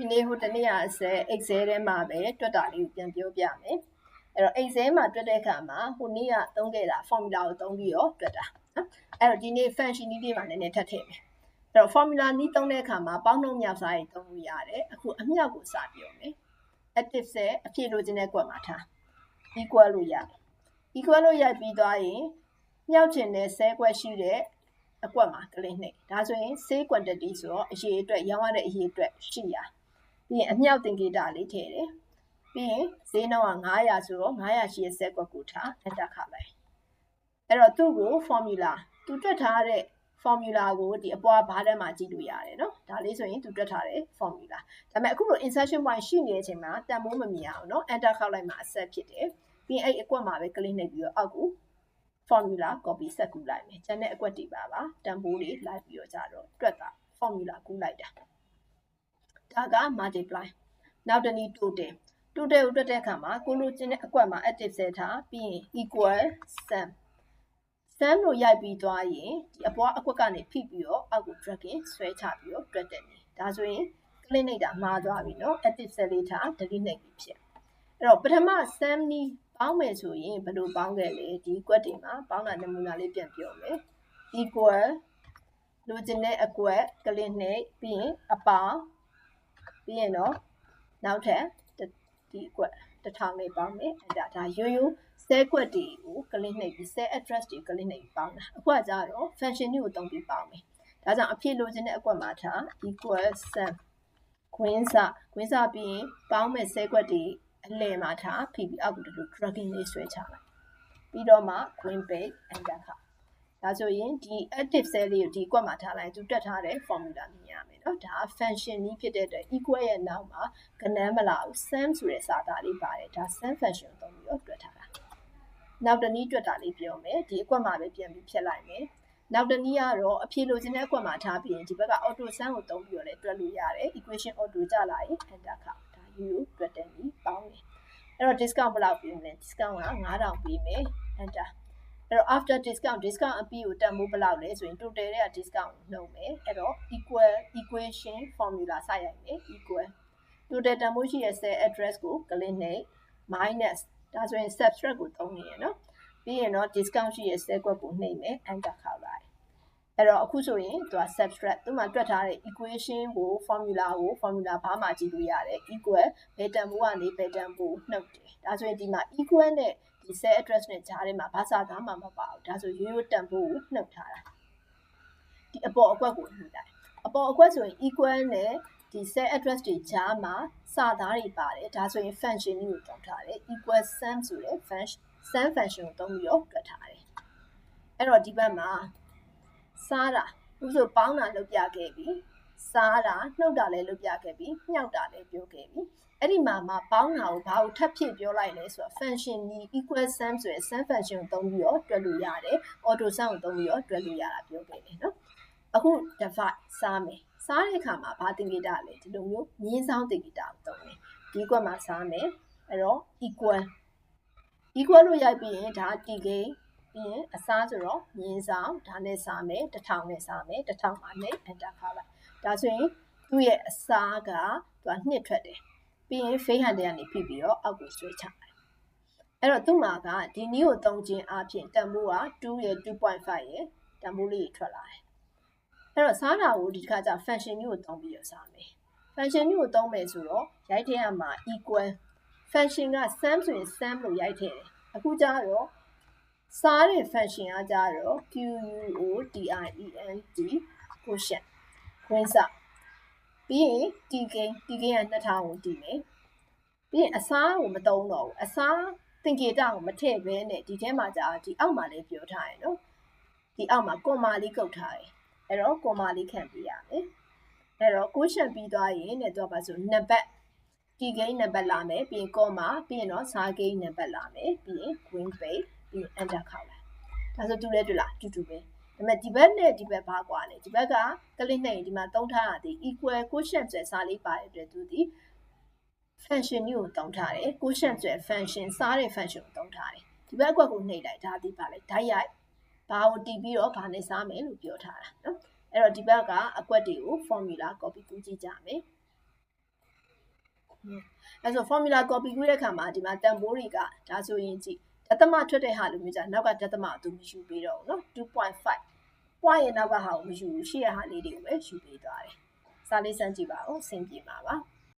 ဒီနေ့ဟိုတနေ့ကဆဲ Excel ထဲမှာပဲတွက်တာလေးကိုပြန်ပြောပြမယ်အဲ့တော့ Excel မှာတွက်တဲ့အခါမှာဟိုနေ့ကသုံးခဲ့တာ formula ကိုသုံးပြီးတော့တွက်တာနော်အဲ့တော့ဒီနေ့ function နည်းလေးမှာနည်းနည်းထပ်ထည့်မယ်အဲ့တော့ formula နည်းသုံးတဲ့အခါမှာပေါင်းနှုန်းမြောက်စားရေးသုံးလို့ရတယ်အခုအမြောက်ကိုစပြောမယ် active ဆဲအဖြစ်လိုချင်တဲ့ကွက်မှာထား equal လို့ရတယ် equal လို့ရိုက်ပြီးသွားရင်မြောက်ချင်တဲ့ဆဲကွက်ရှိတဲ့အကွက်မှာကလစ်နှိပ်ဒါဆိုရင် save quantity ဆိုတော့အရေးအတွက်ရောင်းရတဲ့အရေးအတွက်ရှိရ ပြီးရင်အမြောက်သင်္ကေတလေးထည့်တယ်ပြီးရင်ဈေးနှုန်းက900ဆိုတော့900ရှိတဲ့ဆဲကွက်ကိုထား enter ခါလိုက်အဲ့တော့သူ့ကို formula သူတွက်ထားတဲ့ formula ကိုဒီအပေါ်ဘားထဲမှာကြည့်လို့ရတယ်เนาะဒါလေးဆိုရင်သူတွက်ထားတဲ့ formula ဒါပေမဲ့အခုလို insertion point ရှိနေတဲ့အချိန်မှာတန်ဖိုးမမြင်အောင်เนาะ enter ခောက်လိုက်မှာ accept ဖြစ်တယ်ပြီးရင်အဲ့အကွက်မှာပဲ click နှိပ်ပြီးတော့အောက်ကို formula copy ဆက်ကူလိုက်မယ်ကျန်တဲ့အကွက်တွေပါပါတန်ဖိုးတွေလိုက်ပြီးတော့ကြတော့တွက်က formula ကူးလိုက်တာ ဒါက multiply နောက်တနည်း total total ကိုတွက်တဲ့အခါမှာကိုလိုချင်တဲ့အကွက်မှာ active ဆက်ထားပြီးရင် equal sum sum လို့ရိုက်ပြီးသွားရင်ဒီအပေါ်အကွက်ကနေဖိပြီးတော့အောက်ကို dragging ဆွဲချပြီးတော့တွက်တဲ့နေဒါဆိုရင် click နှိပ်တာမှားသွားပြီเนาะ active ဆက်လေးထား delete နှိပ်ပြီးဖြစ်အဲ့တော့ပထမ sum နီးပေါင်းမယ်ဆိုရင်ဘယ်လိုပေါင်းခဲ့လဲဒီကွက်တွေမှာပေါင်းတာနမူနာလေးပြန်ပြောမယ် equal လိုချင်တဲ့အကွက်ကလစ်နှိပ်ပြီးရင်အပေါင်း ပြီးရင်တော့နောက်ထပ်ဒီအကွက်တစ်ထောင်လေးပေါင်းမယ်အဲ့ဒါဒါရိုးရိုးဆဲကွက်တွေကိုကလစ်နှိပ်ပြီးဆဲ address တွေကလစ်နှိပ်ပြီးပေါင်းတာအခုကကြတော့ function တွေကိုတုံးပြီးပေါင်းမယ်ဒါကြောင့်အဖြစ်လိုချင်တဲ့အကွက်မှာထား equal sum ခွင်းစခွင်းစပြီးရင်ပေါင်းမဲ့ဆဲကွက်တွေအလယ်မှာထားဖိပြီးအောက်ကိုဒီလို dragging လေးဆွဲချလိုက်ပြီးတော့မှ green page enter ခါဒါဆိုရင်ဒီ active cell လေးကိုဒီကွက်မှာထားလိုက်သူတက်ထားတဲ့ formula မြင်ရမယ်တယ်နော်ဒါ function နည်းဖြစ်တဲ့အတွက် equal ရဲ့နောက်မှာကဏန်းမလာဘူး sum ဆိုတဲ့စာသားလေးပါတယ်ဒါ sum function သုံးပြီးတော့တွက်ထားတာနောက်တစ်နည်းတွက်တာလေးပြောမယ်ဒီအကွက်မှာပဲပြန်ပြီးဖြတ်လိုက်မယ်နောက်တစ်နည်းကတော့အဖြေလိုချင်တဲ့အကွက်မှာထားပြီးရင်ဒီဘက်က auto sum ကိုသုံးပြီးတော့လည်းတွက်လို့ရတယ် equation auto ကြလာရင် enter ခါဒါ u ကိုတွက်တယ်ပြီးပေါင်းတယ်အဲ့တော့ discount ဘယ်လောက်ပေးမလဲ discount က9000ပေးမယ် enter အဲ့တော့ after discount discount အပြီးကိုတန်ဖိုးဘယ်လောက်လဲဆိုရင် total တွေက discount နှုတ်မယ်အဲ့တော့ equal equation formula စရိုက်မယ် equal total တန်ဖိုးရှိရဲ့ cell address ကို click နှိပ် minus ဒါဆိုရင် subtract ကိုသုံးနေရနော်ပြီးရင်တော့ discount ရှိရဲ့ cell ကွက်ကိုနှိပ်မယ် enter ခါလိုက်အဲ့တော့အခုဆိုရင်သူက subtract သူမှတွက်ထားတဲ့ equation ကို formula ကို formula ဘာမှကြည့်လို့ရတယ် equal ဘယ်တန်ဖိုးကနေဘယ်တန်ဖိုးနှုတ်တယ်ဒါဆိုရင်ဒီမှာ equal နဲ့ ဒီ cell address နဲ့ကြားထဲမှာဘာသာသားမှမပါဘူးဒါဆိုရိုးရိုးတန်ဖိုးကိုနှုတ်ထားတာဒီအပေါ်အကွက်ကိုနှုတ်လိုက်အပေါ်အကွက်ဆိုရင် equal နဲ့ဒီ cell address တွေကြားမှာစာသားတွေပါတယ်ဒါဆိုရင် function ကိုတောင်းထားတယ် equal sum ဆိုတဲ့ function sum function ကိုသုံးပြီးတော့တွက်ထားတယ်အဲ့တော့ဒီဘက်မှာစားတာဥဆိုပေါင်းတာလုပ်ပြခဲ့ပြီစားတာနှုတ်တာလည်းလုပ်ပြခဲ့ပြီညှောက်တာလည်းပြောခဲ့ပြီ အဲ့ဒီမှာမှပေါင်းတာကိုဘာကိုထပ်ဖြည့်ပြောလိုက်လဲဆိုတော့ function ဒီ equal sum ဆိုရယ် sum function ကိုသုံးပြီးတော့တွက်လို့ရတယ် auto sum ကိုသုံးပြီးတော့တွက်လို့ရတာပြောခဲ့တယ်နော်အခု divide စားမယ်စားတဲ့အခါမှာဘာသင်္ကေတလဲဒီလိုမျိုးမြင်းဆောင်သင်္ကေတကိုသုံးတယ်ဒီကွက်မှာစားမယ်အဲ့တော့ equal equal လို့ရိုက်ပြီးရင်ဒါ t gain ပြီးရင်အစားဆိုတော့မြင်းဆောင်ဒါနဲ့စားမယ်တစ်ထောင်နဲ့စားမယ်တစ်ထောင်မှာနဲ့ enter ခါလိုက်ဒါဆိုရင်သူ့ရဲ့အစားကသူကနှစ်ထွက်တယ် ပြီးရင် face hand ကနေဖိပြီးတော့အောက်ကိုဆွဲချလိုက်အဲ့တော့သူ့မှာကဒီနည်းကိုသုံးခြင်းအပြင်တန်ဖိုးက2ရဲ့2.5ရဲ့တန်ဖိုးလေးထွက်လာတယ်အဲ့တော့စားတာကိုဒီတစ်ခါကျ function မျိုးကိုသုံးပြီးတော့စားမယ် function မျိုးကိုသုံးမယ်ဆိုတော့ရိုက်ထည့်ရမှာ equal function က sum ဆိုရင် sum လို့ရိုက်ထည့်တယ်အခုကျတော့စားတဲ့ function ကကြတော့ Q U O T I E N T quotient ခွင်းစ ပြီးရင် T gain T gain က2000ကိုတည်မယ်ပြီးရင်အစားကိုမတုံးတော့ဘူးအစားသင်္ကေတကိုမထည့်ဘဲနဲ့ဒီထဲမှာကြာဒီအောက်မှာလည်းပြောထားရယ်နော်ဒီအောက်မှာကွန်မာလေးကုတ်ထားတယ်အဲ့တော့ကွန်မာလေးခံပြရမယ်အဲ့တော့ quotient ပြီးသွားရင်လည်းတော့ပါဆိုနံပါတ် T gain နံပါတ်လာမယ်ပြီးရင် comma ပြီးရင်တော့စား gain နံပါတ်လာမယ်ပြီးရင် wing page ပြီး enter ခောက်လိုက်ဒါဆိုတူလဲတူလားတူတူပဲ ဒါပေမဲ့ဒီဘက်နဲ့ဒီဘက်ဘာကွာလဲဒီဘက်ကကလစ်နဲ့ဒီမှာသုံးထားတာဒီ equal quotient ဆိုတဲ့စာလေးပါတဲ့အတွက်သူဒီ function မျိုးကိုသုံးထားတယ် quotient ဆိုတဲ့ function စားတဲ့ function ကိုသုံးထားတယ်ဒီဘက်အကွက်ကိုနှိပ်လိုက်ဒါဒီပါလဲဓာတ်ရိုက်ဘာကိုတီးပြီးတော့ဘာနဲ့စားမယ်လို့ပြောထားတာနော်အဲ့တော့ဒီဘက်ကအကွက်တွေကို formula copy ကူးကြည့်ကြမယ် အဲဆို formula copy ကူးတဲ့အခါမှာဒီမှာတန်ဖိုးတွေကဒါဆိုရင်ကြည့်ဒသမထွက်တဲ့ဟာလိုမျိုးじゃနောက်ကဒသမအတူမယူပေးတော့ဘူးเนาะ2.5 point ရဲ့နောက်ကဟာကိုမယူဘူးရှေ့ရဟာလေးတွေကိုပဲယူပေးသွားတယ်စာလေးစမ်းကြည့်ပါဦးအဆင်ပြေပါပါ